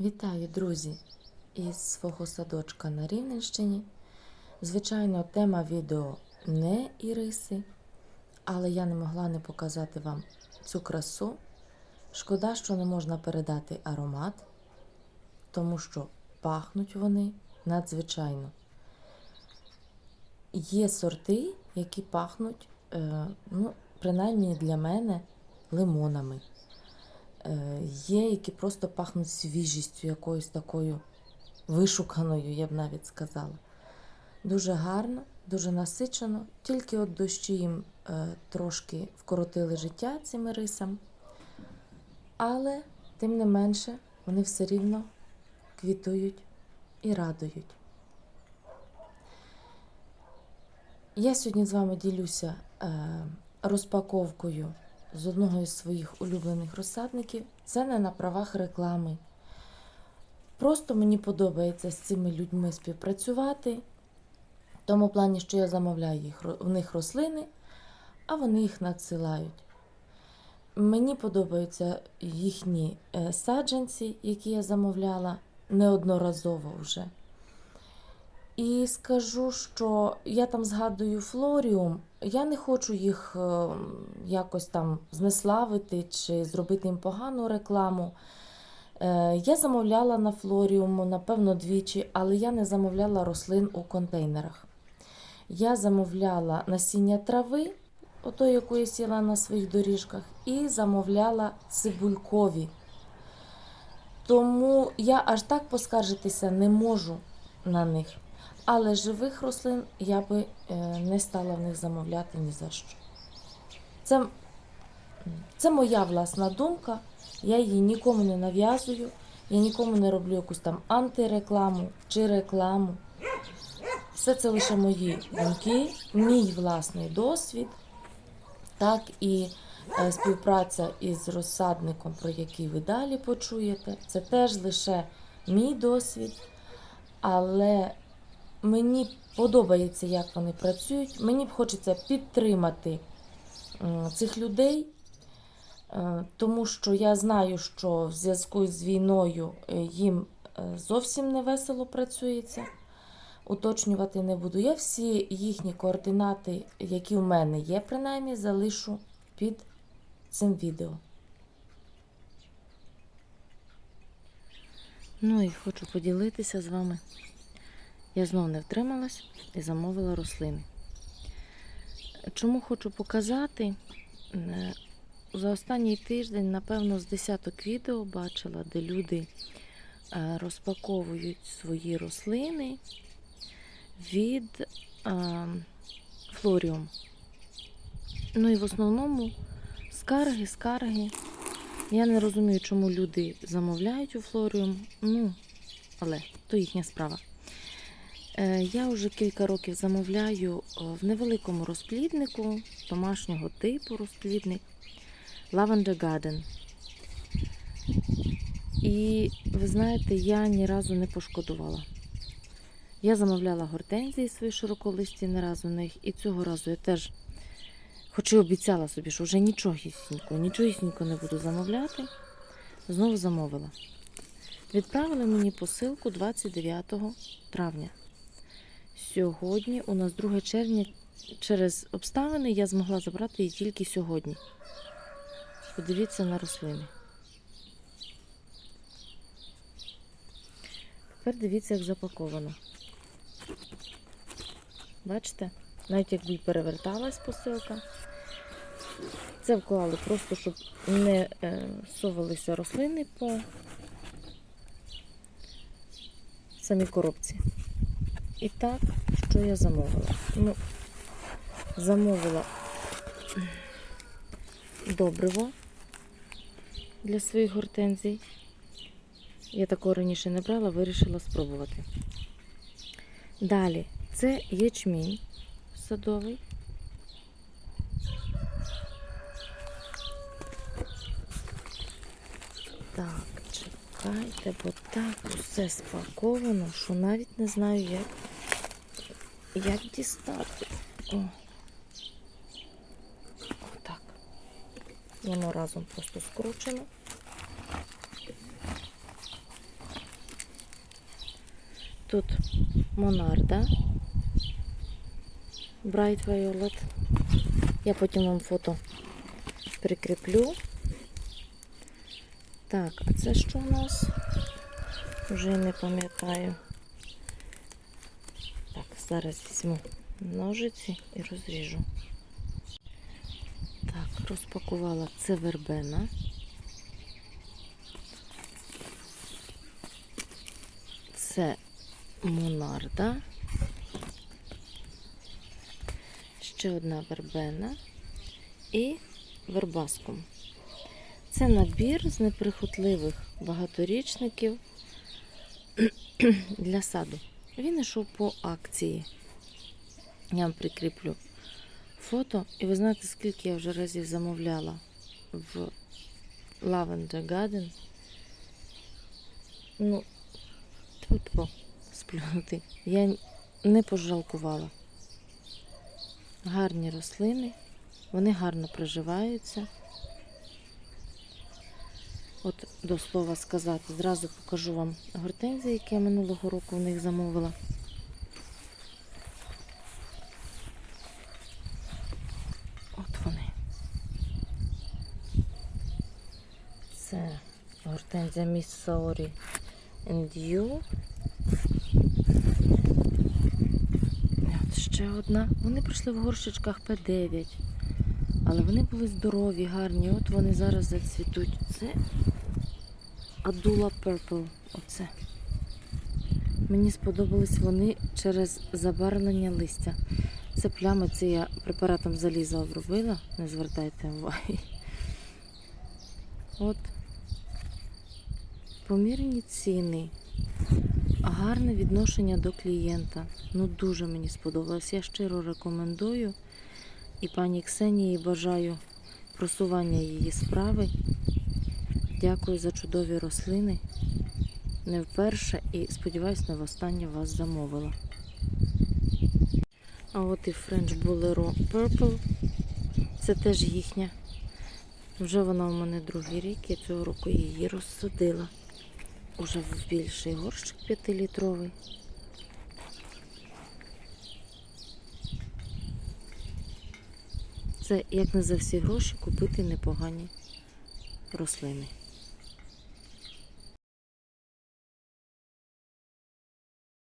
Вітаю, друзі, із свого садочка на Рівненщині. Звичайно, тема відео не іриси, але я не могла не показати вам цю красу. Шкода, що не можна передати аромат, тому що пахнуть вони надзвичайно. Є сорти, які пахнуть, е, ну, принаймні для мене, лимонами. Е, Є, які просто пахнуть свіжістю, якоюсь такою вишуканою, я б навіть сказала. Дуже гарно, дуже насичено. Тільки от дощі їм е, трошки вкоротили життя цим рисам. Але, тим не менше, вони все рівно квітують і радують. Я сьогодні з вами ділюся е, розпаковкою з одного із своїх улюблених розсадників. Це не на правах реклами. Просто мені подобається з цими людьми співпрацювати. В тому плані, що я замовляю їх, в них рослини, а вони їх надсилають. Мені подобаються їхні е, саджанці, які я замовляла неодноразово вже. І скажу, що я там згадую флоріум. Я не хочу їх е, якось там знеславити чи зробити їм погану рекламу. Е, Я замовляла на флоріуму, напевно, двічі, але я не замовляла рослин у контейнерах. Я замовляла насіння трави, ото яку я сіла на своїх доріжках, і замовляла цибулькові. Тому я аж так поскаржитися не можу на них. Але живих рослин я би е, не стала в них замовляти ні за що. Це, це моя власна думка. Я її нікому не нав'язую, я нікому не роблю якусь там антирекламу чи рекламу. Все це лише мої думки, мій власний досвід, так і е, співпраця із розсадником, про який ви далі почуєте. Це теж лише мій досвід, але мені подобається, як вони працюють. Мені б хочеться підтримати цих людей, е, тому що я знаю, що в зв'язку з війною е, їм е, зовсім не весело працюється. Уточнювати не буду. Я всі їхні координати, які в мене є, принаймні, залишу під цим відео. Ну і хочу поділитися з вами. Я знов не втрималась і замовила рослини. Чому хочу показати? Е, За останній тиждень, напевно, з десяток відео бачила, де люди е, розпаковують свої рослини від е, флоріум. Ну і в основному скарги, скарги. Я не розумію, чому люди замовляють у флоріум. Ну, але то їхня справа. Е, Я вже кілька років замовляю е, в невеликому розпліднику домашнього типу розплідник Lavender Garden. І ви знаєте, я ні разу не пошкодувала. Я замовляла гортензії свої широколисті не разу них, і цього разу я теж, хоч і обіцяла собі, що вже нічогісінько, нічогісінько не буду замовляти, знову замовила. Відправили мені посилку 29 травня. Сьогодні у нас 2 червня через обставини я змогла забрати її тільки сьогодні. Подивіться на рослини. Тепер дивіться, як запаковано. Бачите? Навіть якби переверталась посилка. Це вклали просто, щоб не е, совалися рослини по самій коробці. І так, що я замовила? Ну, замовила добриво для своїх гортензій. Я такого раніше не брала, вирішила спробувати. Далі, це ячмінь садовий. Так, чекайте, бо так усе спаковано, що навіть не знаю, як, як дістати. О. Отак. Воно разом просто скручено. тут Монарда. Bright Violet. Я потім вам фото прикріплю. Так, а це що у нас? Вже не пам'ятаю. Зараз візьму ножиці і розріжу. Так, розпакувала це вербена. Це монарда. Ще одна вербена і вербаскум. Це набір з неприхотливих багаторічників для саду. Він йшов по акції. Я вам прикріплю фото. І ви знаєте, скільки я вже разів замовляла в Lavender Garden. Ну, тьфу сплюнути. Я не пожалкувала. Гарні рослини, вони гарно приживаються. От до слова сказати, зразу покажу вам гортензії, які я минулого року в них замовила. От вони. Це гортензія Miss Saori and You. От ще одна. Вони прийшли в горщичках П9. Але вони були здорові, гарні. От вони зараз зацвітуть. Це Adula Purple. Оце. Мені сподобались вони через забарвлення листя. Це плями, це я препаратом заліза обробила, не звертайте уваги. От помірні ціни, гарне відношення до клієнта. Ну дуже мені сподобалось. Я щиро рекомендую. І пані Ксенії бажаю просування її справи. Дякую за чудові рослини. Не вперше і сподіваюсь, не востаннє вас замовила. А от і French Bolero Purple. Це теж їхня. Вже вона у мене другий рік, я цього року її розсадила. Уже в більший горщик 5-літровий. Це як не за всі гроші купити непогані рослини.